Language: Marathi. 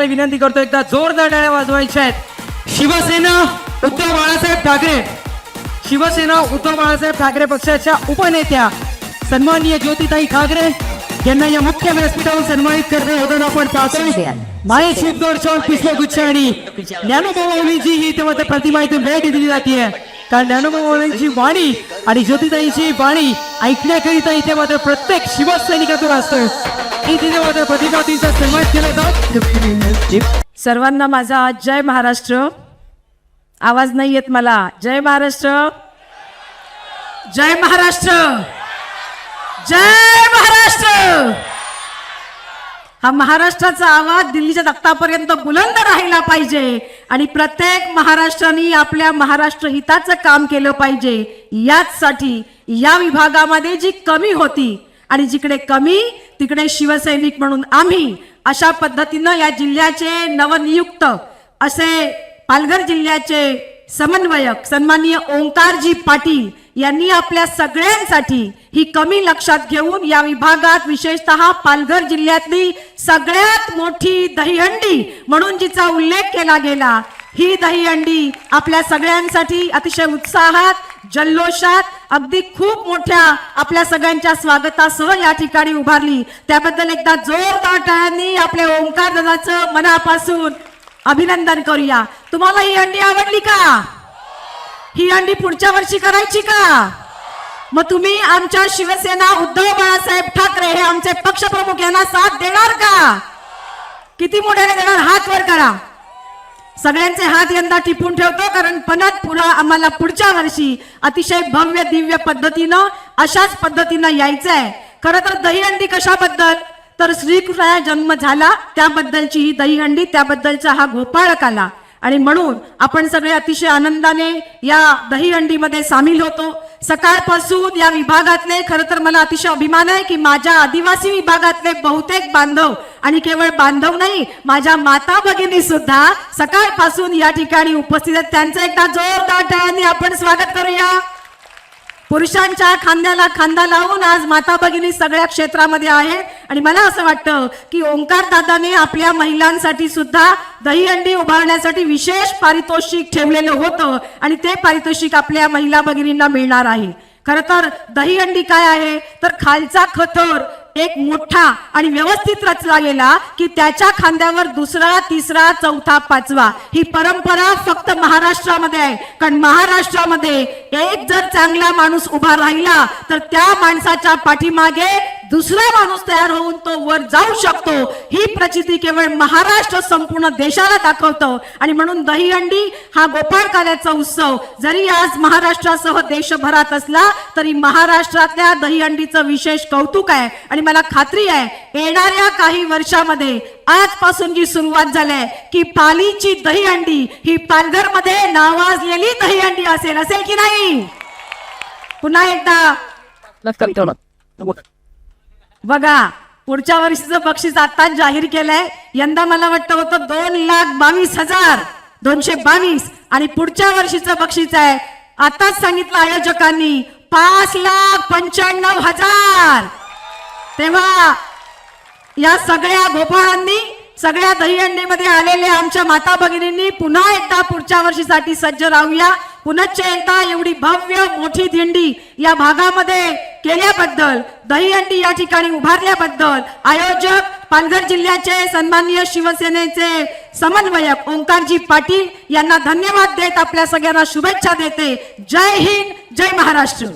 सगळ्यांना विनंती करतो. एकदा जोरदार डाळ्या वाजवायच्या आहेत. शिवसेना उद्धव बाळासाहेब ठाकरे. शिवसेना उद्धव बाळासाहेब ठाकरे पक्षाच्या उपनेत्या सन्माननीय ज्योतिताई ठाकरे यांना या मुख्य व्यासपीठावर सन्मानित करणे होतं आपण पाहतोय. माये शिवदोर पुष्पगुच्छ आणि ज्ञानोबावलीची ही तेव्हा त्या प्रतिमा इथून भेट दिली जाते कारण ज्ञानोबावलीची वाणी आणि ज्योतिताईची वाणी ऐकण्याकरिता इथे मात्र प्रत्येक शिवसैनिकातून असतो तिचा सन्मान केला सर्वांना माझा जय महाराष्ट्र. आवाज नाही येत मला. जय महाराष्ट्र. जय महाराष्ट्र. जय महाराष्ट्र. हा महाराष्ट्राचा आवाज दिल्लीच्या तख्तापर्यंत बुलंद राहिला पाहिजे आणि प्रत्येक महाराष्ट्राने आपल्या महाराष्ट्र हिताचं काम केलं पाहिजे. याचसाठी या विभागामध्ये जी कमी होती आणि जिकडे कमी तिकडे शिवसैनिक म्हणून आम्ही. अशा पद्धतीनं या जिल्ह्याचे नवनियुक्त असे पालघर जिल्ह्याचे समन्वयक सन्माननीय ओंकारजी पाटील यांनी आपल्या सगळ्यांसाठी ही कमी लक्षात घेऊन या विभागात विशेषतः पालघर जिल्ह्यातली सगळ्यात मोठी दहीहंडी म्हणून जिचा उल्लेख केला गेला. ही दहीहंडी आपल्या सगळ्यांसाठी अतिशय उत्साहात जल्लोषात अगदी खूप मोठ्या आपल्या सगळ्यांच्या स्वागतासह या ठिकाणी उभारली. त्याबद्दल एकदा जोरदार टाळ्यांनी आपल्या ओंकार दादाचं मनापासून अभिनंदन करूया. तुम्हाला ही अंडी आवडली का? ही अंडी पुढच्या वर्षी करायची का? मग तुम्ही आमच्या शिवसेना उद्धव बाळासाहेब ठाकरे हे आमचे पक्षप्रमुख यांना साथ देणार का? किती मोठ्याने देणार? हात वर करा. सगळ्यांचे हात यंदा टिपून ठेवतो कारण पनत पुन्हा आम्हाला पुढच्या वर्षी अतिशय भव्य दिव्य पद्धतीनं अशाच पद्धतीनं यायचं आहे खरं तर दहीहंडी कशाबद्दल? तर श्रीकृष्णाचा जन्म झाला त्याबद्दलची ही दहीहंडी त्याबद्दलचा हा गोपाळक आला आणि म्हणून आपण सगळे अतिशय आनंदाने या दहीहंडीमध्ये सामील होतो. सकाळपासून या विभागातले खरं तर मला अतिशय अभिमान आहे की माझ्या आदिवासी विभागातले बहुतेक बांधव आणि केवळ बांधव नाही माझ्या माता भगिनी सुद्धा सकाळपासून या ठिकाणी उपस्थित आहेत. त्यांचं एकदा जोरदार टाळ्यांनी आपण स्वागत करूया. पुरुषांच्या खांद्याला खांदा लावून आज माता भगिनी सगळ्या क्षेत्रामध्ये आहे आणि मला असं वाटतं की ओंकार दादाने आपल्या महिलांसाठी सुद्धा दहीहंडी उभारण्यासाठी विशेष पारितोषिक ठेवलेलं होतं आणि ते पारितोषिक आपल्या महिला भगिनींना मिळणार आहे. खरं तर दहीहंडी काय आहे? तर खालचा खतर एक मोठा आणि व्यवस्थित रचला गेला की त्याच्या खांद्यावर दुसरा तिसरा चौथा पाचवा. ही परंपरा फक्त महाराष्ट्रामध्ये आहे. कारण महाराष्ट्रामध्ये एक जर चांगला माणूस उभा राहिला तर त्या माणसाच्या पाठीमागे दुसरा माणूस तयार होऊन तो वर जाऊ शकतो. ही प्रचिती केवळ महाराष्ट्र संपूर्ण देशाला दाखवतं. आणि म्हणून दहीहंडी हा गोपाळकाल्याचा उत्सव. जरी आज महाराष्ट्रासह देशभरात असला तरी महाराष्ट्रातल्या दहीहंडीचं विशेष कौतुक आहे. आणि मला खात्री आहे येणाऱ्या काही वर्षामध्ये आजपासून जी सुरुवात झाली की पालीची दहीहंडी ही पालघरमध्ये नावाजलेली दहीहंडी असेल असेल की नाही? पुन्हा एकदा. बघा पुढच्या वर्षीचं बक्षीस आताच जाहीर केलंय यंदा मला वाटतं होतं दोन लाख बावीस हजार दोनशे बावीस. आणि पुढच्या वर्षीचं बक्षीस आहे. आताच सांगितलं आयोजकांनी पाच लाख पंच्याण्णव हजार. तेव्हा या सगळ्या गोपाळांनी सगळ्या दहीहंडीमध्ये आलेल्या आमच्या माता भगिनींनी पुन्हा एकदा पुढच्या वर्षीसाठी सज्ज राहूया. पुनश्च एकदा एवढी भव्य मोठी दिंडी या भागामध्ये केल्याबद्दल दहीहंडी या ठिकाणी उभारल्याबद्दल आयोजक पालघर जिल्ह्याचे सन्माननीय शिवसेनेचे समन्वयक ओंकारजी पाटील यांना धन्यवाद देत आपल्या सगळ्यांना शुभेच्छा देते. जय हिंद जय महाराष्ट्र.